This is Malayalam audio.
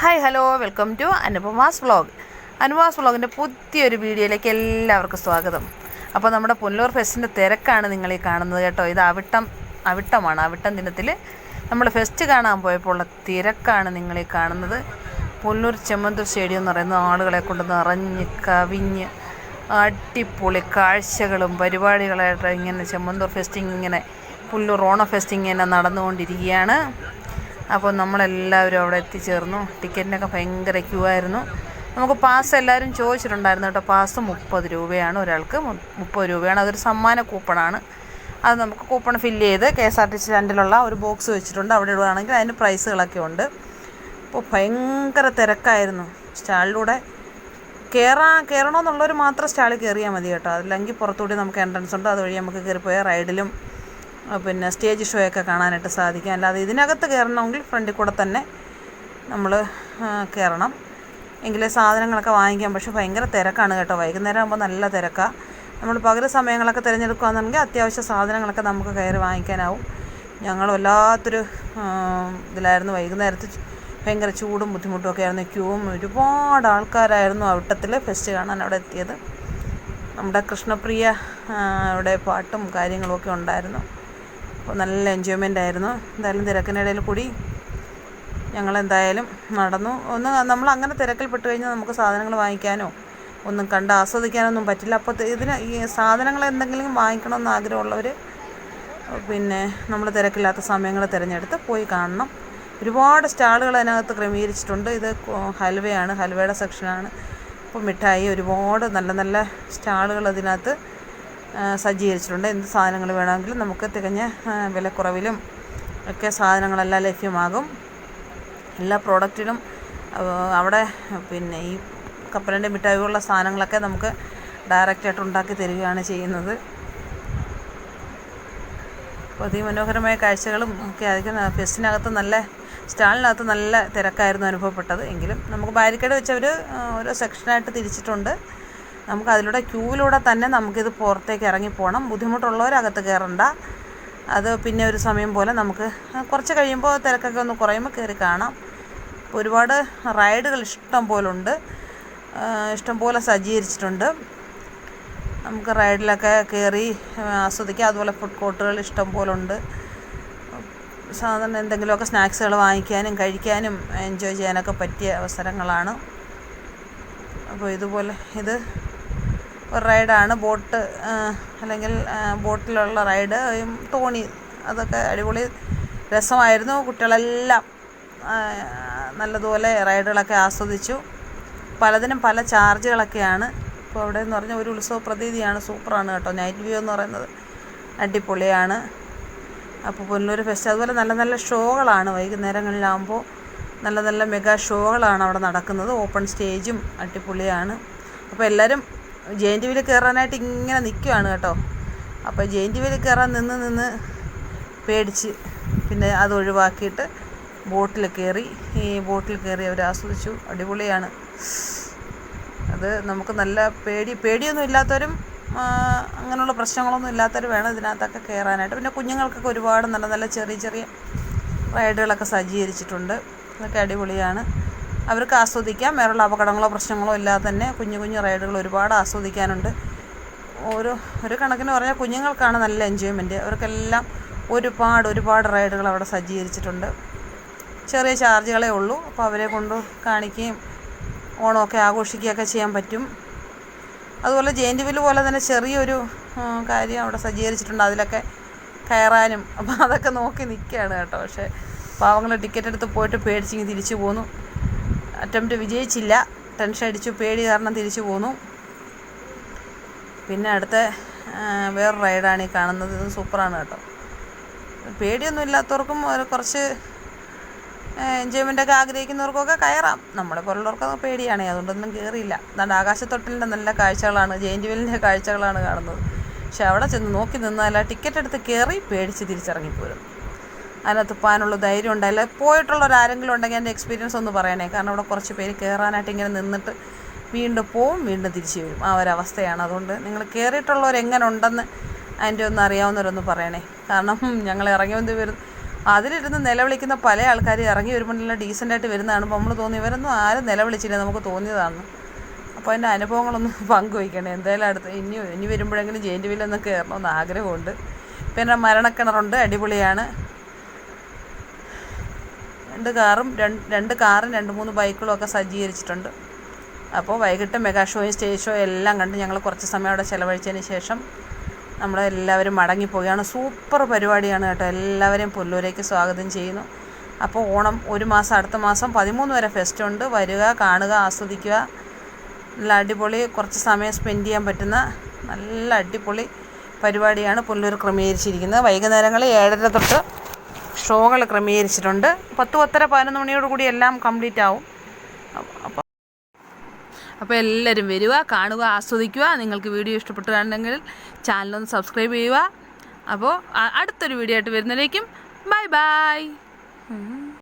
Hi hello welcome to Anupama's vlog Anupama's വ്ളോഗിന്റെ പുതിയൊരു വീഡിയോയിലേക്ക് എല്ലാവർക്കും സ്വാഗതം. അപ്പോൾ നമ്മുടെ പുനലൂർ ഫെസ്റ്റിന്റെ തിരക്കാണ് നിങ്ങൾ ഈ കാണുന്നത് കേട്ടോ. ഇത് അവിട്ടം അവിട്ടമാണ് അവിട്ടം ദിനത്തിൽ നമ്മൾ ഫെസ്റ്റ് കാണാൻ പോയപ്പോൾ ഉള്ള തിരക്കാണ് നിങ്ങൾ ഈ കാണുന്നത്. പുനലൂർ ചെമ്മന്തൂർ സ്റ്റേഡിയം എന്ന് പറയുന്ന ആളുകളെ കൊണ്ട് നിറഞ്ഞ് കവിഞ്ഞ് അടിപൊളി കാഴ്ചകളും പരിപാടികളായിട്ട് ഇങ്ങനെ ചെമ്മന്തൂർ ഫെസ്റ്റിംഗ് ഇങ്ങനെ പുല്ലൂർ ഓണ ഫെസ്റ്റിംഗ് ഇങ്ങനെ നടന്നുകൊണ്ടിരിക്കുകയാണ്. അപ്പോൾ നമ്മളെല്ലാവരും അവിടെ എത്തിച്ചേർന്നു. ടിക്കറ്റിനൊക്കെ ഭയങ്കര ക്യൂ ആയിരുന്നു. നമുക്ക് പാസ് എല്ലാവരും ചോദിച്ചിട്ടുണ്ടായിരുന്നു കേട്ടോ പാസ് മുപ്പത് രൂപയാണ് ഒരാൾക്ക് മുപ്പത് രൂപയാണ്. അതൊരു സമ്മാന കൂപ്പണാണ് അത് നമുക്ക് കൂപ്പൺ ഫില്ല് ചെയ്ത് K S R T C സ്റ്റാൻഡിലുള്ള ഒരു ബോക്സ് വെച്ചിട്ടുണ്ട്. അവിടെ ഇടുകയാണെങ്കിൽ അതിന് പ്രൈസുകളൊക്കെ ഉണ്ട്. അപ്പോൾ ഭയങ്കര തിരക്കായിരുന്നു സ്റ്റാളിലൂടെ കയറാ കയറണമെന്നുള്ളവർ മാത്രം സ്റ്റാളിൽ കയറിയാൽ മതി കേട്ടോ. അല്ലെങ്കിൽ പുറത്തുകൂടി നമുക്ക് എൻട്രൻസ് ഉണ്ട്. അതുവഴി നമുക്ക് കയറിപ്പോയാൽ റൈഡിലും പിന്നെ സ്റ്റേജ് ഷോയൊക്കെ കാണാനായിട്ട് സാധിക്കും. അല്ലാതെ ഇതിനകത്ത് കയറണമെങ്കിൽ ഫ്രണ്ടിൽ കൂടെ തന്നെ നമ്മൾ കയറണം. എങ്കിലേ സാധനങ്ങളൊക്കെ വാങ്ങിക്കാം. പക്ഷെ ഭയങ്കര തിരക്കാണ് കേട്ടോ. വൈകുന്നേരം ആകുമ്പോൾ നല്ല തിരക്കാണ് നമ്മൾ പകൽ സമയങ്ങളൊക്കെ തിരഞ്ഞെടുക്കുകയാണെന്നുണ്ടെങ്കിൽ അത്യാവശ്യ സാധനങ്ങളൊക്കെ നമുക്ക് കയറി വാങ്ങിക്കാനാവും. ഞങ്ങൾ വല്ലാത്തൊരു ഇതിലായിരുന്നു. വൈകുന്നേരത്ത് ഭയങ്കര ചൂടും ബുദ്ധിമുട്ടും ഒക്കെ ആയിരുന്നു. ക്യൂവും ഒരുപാട് ആൾക്കാരായിരുന്നു അവിട്ടത്തിൽ ഫെസ്റ്റ് കാണാൻ അവിടെ എത്തിയത്. നമ്മുടെ കൃഷ്ണപ്രിയ അവിടെ പാട്ടും കാര്യങ്ങളും ഒക്കെ ഉണ്ടായിരുന്നു. നല്ല എൻജോയ്മെന്റ് ആയിരുന്നു. എന്തായാലും തിരക്കിനിടയിൽ കൂടി ഞങ്ങൾ എന്തായാലും നടന്നു. ഒന്ന് നമ്മൾ അങ്ങനെ തിരക്കിൽ പെട്ട് കഴിഞ്ഞാൽ നമുക്ക് സാധനങ്ങൾ വാങ്ങിക്കാനോ ഒന്നും കണ്ട് ആസ്വദിക്കാനൊന്നും പറ്റില്ല. അപ്പോൾ ഇതിന് ഈ സാധനങ്ങൾ എന്തെങ്കിലും വാങ്ങിക്കണമെന്ന് ആഗ്രഹമുള്ളവർ പിന്നെ നമ്മൾ തിരക്കില്ലാത്ത സമയങ്ങൾ തിരഞ്ഞെടുത്ത് പോയി കാണണം. ഒരുപാട് സ്റ്റാളുകൾ അതിനകത്ത് ക്രമീകരിച്ചിട്ടുണ്ട്. ഇത് ഹൽവയാണ് ഹൽവയുടെ സെക്ഷനാണ്. അപ്പോൾ മിഠായി ഒരുപാട് നല്ല നല്ല സ്റ്റാളുകൾ അതിനകത്ത് സജ്ജീകരിച്ചിട്ടുണ്ട്. എന്ത് സാധനങ്ങൾ വേണമെങ്കിലും നമുക്ക് തികഞ്ഞ വിലക്കുറവിലും ഒക്കെ സാധനങ്ങളെല്ലാം ലഭ്യമാകും. എല്ലാ പ്രോഡക്റ്റിലും അവിടെ പിന്നെ ഈ കപ്പലിന്റെ മിഠായി പോലുള്ള സാധനങ്ങളൊക്കെ നമുക്ക് ഡയറക്റ്റായിട്ട് ഉണ്ടാക്കി തരികയാണ് ചെയ്യുന്നത്. അതിമനോഹരമായ കാഴ്ചകളും ഒക്കെ ആയിരിക്കും. ഫെസ്റ്റിനകത്ത് നല്ല സ്റ്റാളിനകത്ത് നല്ല തിരക്കായിരുന്നു അനുഭവപ്പെട്ടത്. എങ്കിലും നമുക്ക് ബാരിക്കേഡ് വെച്ചവർ ഓരോ സെക്ഷനായിട്ട് തിരിച്ചിട്ടുണ്ട്. നമുക്ക് അതിലൂടെ ക്യൂവിലൂടെ തന്നെ നമുക്കിത് പുറത്തേക്ക് ഇറങ്ങി പോകണം. ബുദ്ധിമുട്ടുള്ളവർ അകത്ത് കയറണ്ട. അത് പിന്നെ ഒരു സമയം പോലെ നമുക്ക് കുറച്ച് കഴിയുമ്പോൾ തിരക്കൊക്കെ ഒന്ന് കുറയുമ്പോൾ കയറി കാണാം. ഒരുപാട് റൈഡുകൾ ഇഷ്ടം പോലെ ഉണ്ട് ഇഷ്ടം പോലെ സജ്ജീകരിച്ചിട്ടുണ്ട്. നമുക്ക് റൈഡിലൊക്കെ കയറി ആസ്വദിക്കാം. അതുപോലെ ഫുഡ് കോർട്ടുകൾ ഇഷ്ടം പോലെ ഉണ്ട് സാധാരണ എന്തെങ്കിലുമൊക്കെ സ്നാക്സുകൾ വാങ്ങിക്കാനും കഴിക്കാനും എൻജോയ് ചെയ്യാനൊക്കെ പറ്റിയ അവസരങ്ങളാണ്. അപ്പോൾ ഇതുപോലെ ഇത് ഒരു റൈഡാണ്. ബോട്ട് അല്ലെങ്കിൽ ബോട്ടിലുള്ള റൈഡ് തോണി അതൊക്കെ അടിപൊളി രസമായിരുന്നു. കുട്ടികളെല്ലാം നല്ലതുപോലെ റൈഡുകളൊക്കെ ആസ്വദിച്ചു. പലതിനും പല ചാർജുകളൊക്കെയാണ്. ഇപ്പോൾ അവിടെ എന്ന് പറഞ്ഞാൽ ഒരു ഉത്സവ പ്രതീതിയാണ്. സൂപ്പറാണ് കേട്ടോ. നൈറ്റ് വ്യൂ എന്ന് പറയുന്നത്. അടിപൊളിയാണ്. അപ്പോൾ പുനലൂർ ഫെസ്റ്റ് അതുപോലെ നല്ല നല്ല ഷോകളാണ് വൈകുന്നേരങ്ങളിലാകുമ്പോൾ നല്ല നല്ല മെഗാ ഷോകളാണ് അവിടെ നടക്കുന്നത്. ഓപ്പൺ സ്റ്റേജും അടിപൊളിയാണ്. അപ്പോൾ എല്ലാവരും ജെയിന്റ് വീൽ കയറാനായിട്ട് ഇങ്ങനെ നിൽക്കുകയാണ് കേട്ടോ. അപ്പോൾ ജെയിന്റ് വീൽ കയറാൻ നിന്ന് നിന്ന് പേടിച്ച് പിന്നെ അത് ഒഴിവാക്കിയിട്ട് ബോട്ടിൽ കയറി ഈ ബോട്ടിൽ കയറി അവർ ആസ്വദിച്ചു. അടിപൊളിയാണ്. അത് നമുക്ക് നല്ല പേടി പേടിയൊന്നും ഇല്ലാത്തവരും അങ്ങനെയുള്ള പ്രശ്നങ്ങളൊന്നും ഇല്ലാത്തവർ വേണം ഇതിനകത്തൊക്കെ കയറാനായിട്ട് പിന്നെ കുഞ്ഞുങ്ങൾക്കൊക്കെ ഒരുപാട് നല്ല നല്ല ചെറിയ ചെറിയ റൈഡുകളൊക്കെ സജ്ജീകരിച്ചിട്ടുണ്ട്. അതൊക്കെ അടിപൊളിയാണ്. അവർക്ക് ആസ്വദിക്കാം. വേറെയുള്ള അപകടങ്ങളോ പ്രശ്നങ്ങളോ ഇല്ലാതെ തന്നെ കുഞ്ഞു കുഞ്ഞു റൈഡുകൾ ഒരുപാട് ആസ്വദിക്കാനുണ്ട്. ഒരു ഒരു കണക്കിന് പറഞ്ഞാൽ കുഞ്ഞുങ്ങൾക്കാണ് നല്ല എൻജോയ്മെന്റ്. അവർക്കെല്ലാം ഒരുപാട് ഒരുപാട് റൈഡുകൾ അവിടെ സജ്ജീകരിച്ചിട്ടുണ്ട്. ചെറിയ ചാർജുകളേ ഉള്ളൂ. അപ്പോൾ അവരെ കൊണ്ട് കാണിക്കുകയും ഓണമൊക്കെ ആഘോഷിക്കുകയൊക്കെ ചെയ്യാൻ പറ്റും. അതുപോലെ ജെയിന്റ് പോലെ തന്നെ ചെറിയൊരു കാര്യം അവിടെ സജ്ജീകരിച്ചിട്ടുണ്ട്. അതിലൊക്കെ കയറാനും അപ്പോൾ അതൊക്കെ നോക്കി നിൽക്കുകയാണ് കേട്ടോ. പക്ഷേ പാവങ്ങൾ ടിക്കറ്റ് എടുത്ത് പോയിട്ട് പേടിച്ചിങ്ങ് തിരിച്ചു പോന്നു. അറ്റംപ്റ്റ് വിജയിച്ചില്ല. ടെൻഷൻ അടിച്ചു പേടി കാരണം തിരിച്ചു പോന്നു. പിന്നെ അടുത്ത വേറെ റൈഡാണ് ഈ കാണുന്നത്. ഇത് സൂപ്പറാണ് കേട്ടോ. പേടിയൊന്നും ഇല്ലാത്തവർക്കും കുറച്ച് എൻജോയ്മെന്റ് ഒക്കെ ആഗ്രഹിക്കുന്നവർക്കൊക്കെ കയറാം. നമ്മളെ പോലുള്ളവർക്കൊക്കെ പേടിയാണ്. അതുകൊണ്ടൊന്നും കയറിയില്ല അതുകൊണ്ട് ആകാശത്തൊട്ടിലിന്റെ നല്ല കാഴ്ചകളാണ്. ജെയിന്റ് വീലിന്റെ കാഴ്ചകളാണ് കാണുന്നത്. പക്ഷെ അവിടെ ചെന്ന് നോക്കി നിന്നാൽ ടിക്കറ്റ് എടുത്ത് കയറി പേടിച്ച് തിരിച്ചിറങ്ങിപ്പോരും. അതിനകത്ത് പോകാനുള്ള ധൈര്യം ഉണ്ടായില്ല. പോയിട്ടുള്ള ആരെങ്കിലും ഉണ്ടെങ്കിൽ എന്റെ എക്സ്പീരിയൻസ് ഒന്ന് പറയണേ. കാരണം അവിടെ കുറച്ച് പേര് കയറാനായിട്ട് ഇങ്ങനെ നിന്നിട്ട് വീണ്ടും പോവും വീണ്ടും തിരിച്ചു വരും. ആ ഒരവസ്ഥയാണ് അതുകൊണ്ട് നിങ്ങൾ കയറിയിട്ടുള്ളവർ എങ്ങനെ ഉണ്ടെന്ന് അതിന്റെ ഒന്ന് അറിയാവുന്നവരൊന്ന് പറയണേ. കാരണം ഞങ്ങൾ ഇറങ്ങി വന്ന് വരും അതിലിരുന്ന് നിലവിളിക്കുന്ന പല ആൾക്കാർ ഇറങ്ങി വരുമ്പോൾ നല്ല ഡീസന്റായിട്ട് വരുന്ന കാണുമ്പോൾ നമ്മൾ തോന്നി ഇവരൊന്നും ആരും നിലവിളിച്ചില്ല നമുക്ക് തോന്നിയതാണ് അപ്പോൾ അതിന്റെ അനുഭവങ്ങളൊന്ന് പങ്കുവയ്ക്കണേ. എന്തായാലും അടുത്ത് ഇനി ഇനി വരുമ്പോഴെങ്കിലും ജെയിന്റ് വീലൊന്നും കയറണമെന്ന് ആഗ്രഹമുണ്ട്. പിന്നെ മരണക്കിണറുണ്ട് അടിപൊളിയാണ്. രണ്ട് കാറും രണ്ട് രണ്ട് കാറും രണ്ട് മൂന്ന് ബൈക്കുകളും ഒക്കെ സജ്ജീകരിച്ചിട്ടുണ്ട്. അപ്പോൾ വൈകിട്ട് മെഗാ ഷോയും സ്റ്റേജ് എല്ലാം കണ്ട് ഞങ്ങൾ കുറച്ച് സമയം അവിടെ ചിലവഴിച്ചതിന് ശേഷം നമ്മൾ എല്ലാവരും മടങ്ങിപ്പോവുകയാണ് സൂപ്പർ പരിപാടിയാണ് കേട്ടോ. എല്ലാവരെയും പുല്ലൂരേക്ക് സ്വാഗതം ചെയ്യുന്നു. അപ്പോൾ ഓണം ഒരു മാസം അടുത്ത മാസം പതിമൂന്ന് വരെ ഫെസ്റ്റ് ഉണ്ട്. വരിക കാണുക ആസ്വദിക്കുക. നല്ല അടിപൊളി കുറച്ച് സമയം സ്പെൻഡ് ചെയ്യാൻ പറ്റുന്ന നല്ല അടിപൊളി പരിപാടിയാണ് പുല്ലൂർ ക്രമീകരിച്ചിരിക്കുന്നത്. വൈകുന്നേരങ്ങളിൽ ഏഴര തൊട്ട് ഷോകൾ ക്രമീകരിച്ചിട്ടുണ്ട്. പത്ത് പത്തര പതിനൊന്ന് മണിയോട് കൂടി എല്ലാം കംപ്ലീറ്റ് ആവും. അപ്പോൾ അപ്പോൾ എല്ലാവരും വരിക കാണുക ആസ്വദിക്കുക നിങ്ങൾക്ക് വീഡിയോ ഇഷ്ടപ്പെട്ടിട്ടുണ്ടെങ്കിൽ ചാനലൊന്ന് സബ്സ്ക്രൈബ് ചെയ്യുക അപ്പോൾ അടുത്തൊരു വീഡിയോ ആയിട്ട് വരുന്നതിലേക്കും ബൈ ബൈ.